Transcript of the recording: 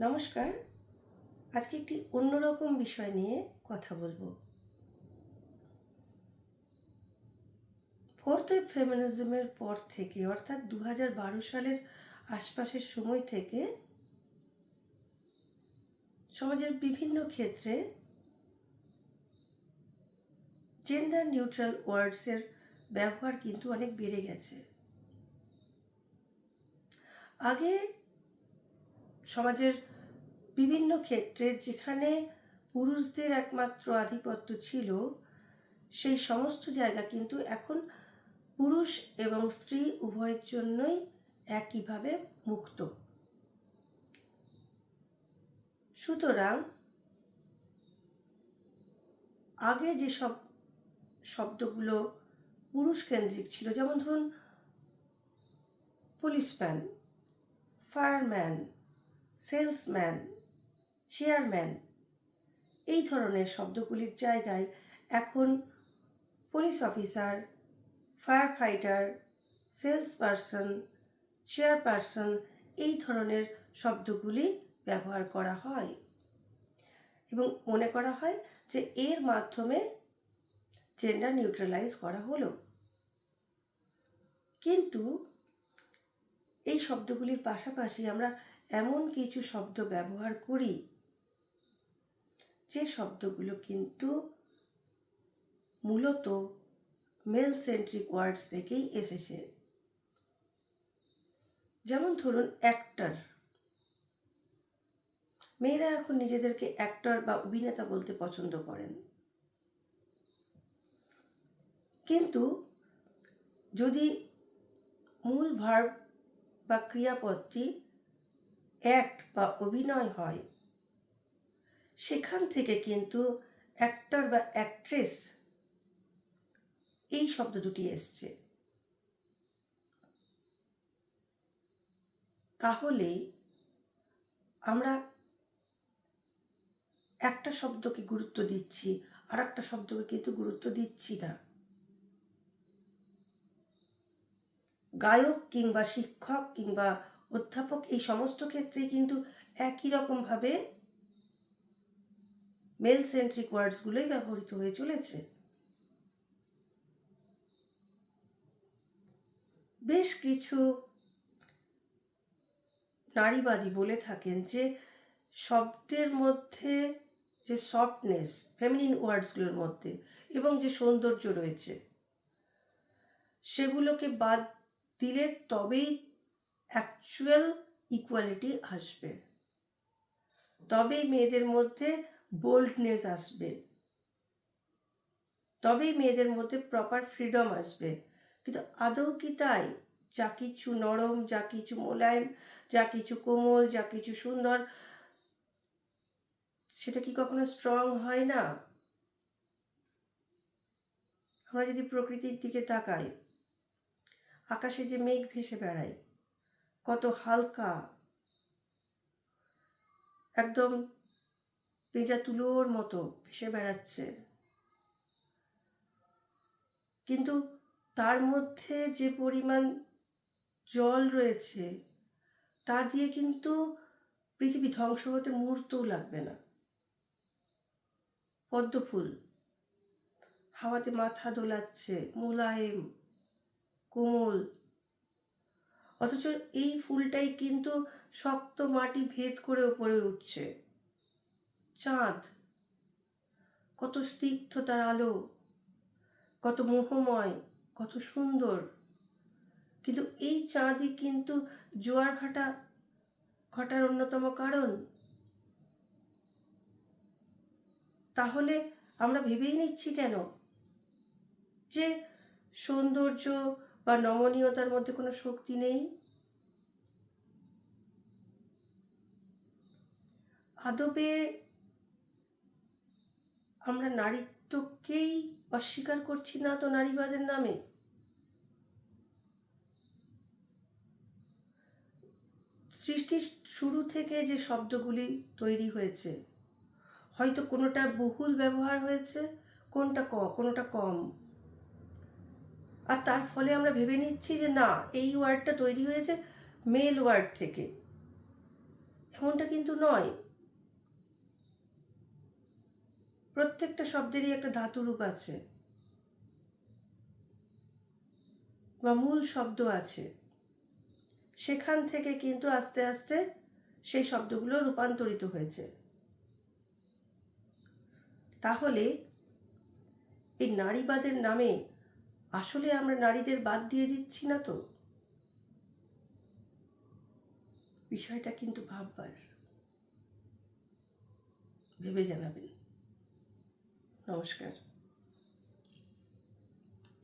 নমস্কার। আজকে একটি অন্যরকম বিষয় নিয়ে কথা বলব। ফোর্থ ফেমিনিজমের পর থেকে, অর্থাৎ দু সালের আশপাশের সময় থেকে, সমাজের বিভিন্ন ক্ষেত্রে জেন্ডার নিউট্রাল ওয়ার্ডসের ব্যবহার কিন্তু অনেক বেড়ে গেছে। আগে সমাজের বিভিন্ন ক্ষেত্রে যেখানে পুরুষদের একমাত্র আধিপত্য ছিল, সেই সমস্ত জায়গা কিন্তু এখন পুরুষ এবং স্ত্রী উভয়ের জন্যই একইভাবে মুক্ত। সুতরাং আগে যেসব শব্দগুলো পুরুষ কেন্দ্রিক ছিল, যেমন ধরুন পুলিশম্যান, ফায়ারম্যান, সেলসম্যান চেয়ারম্যান। এই ধরনের শব্দগুলির জায়গায় এখন police officer firefighter salesperson chairperson এই ধরনের শব্দগুলি ব্যবহার করা হয়। এবং মনে করা হয় যে এর মাধ্যমে জেন্ডার নিউট্রালাইজ করা হলো। কিন্তু এই শব্দগুলির পাশাপাশি আমরা এমন কিছু শব্দ ব্যবহার করি যে শব্দগুলো কিন্তু মূলত মেল সেন্ট্রিক ওয়ার্ডস থেকেই এসেছে। যেমন ধরুন অ্যাক্টর মেয়েরা এখন নিজেদেরকে অ্যাক্টর বা অভিনেতা বলতে পছন্দ করেন। কিন্তু যদি মূল ভার্ব বা ক্রিয়াপদটি অ্যাক্ট বা অভিনয় হয় সেখান থেকে কিন্তু অ্যাক্টর বা অ্যাক্ট্রেস এই শব্দ দুটি এসছে। তাহলে আমরা একটা শব্দকে গুরুত্ব দিচ্ছি আর একটা শব্দকে কিন্তু গুরুত্ব দিচ্ছি না। গায়ক কিংবা শিক্ষক কিংবা অধ্যাপক এই সমস্ত ক্ষেত্রে কিন্তু একই রকমভাবে মেল সেন্ট্রিক ওয়ার্ডসগুলোই ব্যবহৃত হয়ে চলেছে। বেশ কিছু নারীবাদী বলে থাকেন যে শব্দের মধ্যে, যে সফটনেস, ফেমিনিন ওয়ার্ডসগুলোর মধ্যে এবং যে সৌন্দর্য রয়েছে, সেগুলোকে বাদ দিলে তবেই অ্যাকচুয়াল ইকুয়ালিটি আসবে। তবেই মেয়েদের মধ্যে বোল্ডনেস আসবে। তবেই মেয়েদের মধ্যে প্রপার ফ্রিডম আসবে। কিন্তু আদৌ কি তাই? যা কিছু নরম, যা কিছু মোলায়েম, যা কিছু কোমল, যা কিছু সুন্দর, সেটা কি কখনো স্ট্রং হয় না? আমরা যদি প্রকৃতির দিকে তাকাই, আকাশে যে মেঘ ভেসে বেড়ায়, কত হালকা, একদম পেঁজা তুলোর মতো ভেসে বেড়াচ্ছে। কিন্তু তার মধ্যে যে পরিমাণ জল রয়েছে, তা দিয়ে কিন্তু পৃথিবী ধ্বংস হতে মুহূর্তও লাগবে না। পদ্মফুল হাওয়াতে মাথা দোলাচ্ছে, মোলায়েম, কোমল। অথচ এই ফুলটাই কিন্তু শক্ত মাটি ভেদ করে ওপরে উঠছে। চাঁদ। কত স্নিগ্ধ তার আলো, কত মোহময়, কত সুন্দর। কিন্তু এই চাঁদই কিন্তু জোয়ার ভাটা ঘটার অন্যতম কারণ। তাহলে আমরা ভেবেই নিচ্ছি কেন যে সৌন্দর্য বা নমনীয়তার মধ্যে কোনো শক্তি নেই? আদবে আমরা নারীত্বকেই অস্বীকার করছি না তো নারীবাদের নামে? সৃষ্টির শুরু থেকে যে শব্দগুলি তৈরি হয়েছে, হয়তো কোনোটা বহুল ব্যবহার হয়েছে, কোনটা ক, কোনোটা কম। আর তার ফলে আমরা ভেবে নিচ্ছি যে না, এই ওয়ার্ডটা তৈরি হয়েছে মেল ওয়ার্ড থেকে। এমনটা কিন্তু নয়। প্রত্যেকটা শব্দেরই একটা ধাতুরূপ আছে। বা মূল শব্দ আছে। সেখান থেকে কিন্তু আস্তে আস্তে সেই শব্দগুলো রূপান্তরিত হয়েছে। তাহলে এই নারীবাদের নামে আসলে আমরা নারীদের বাদ দিয়ে দিচ্ছি না তো? বিষয়টা কিন্তু ভাববার। ভেবে জানাবেন। নমস্কার।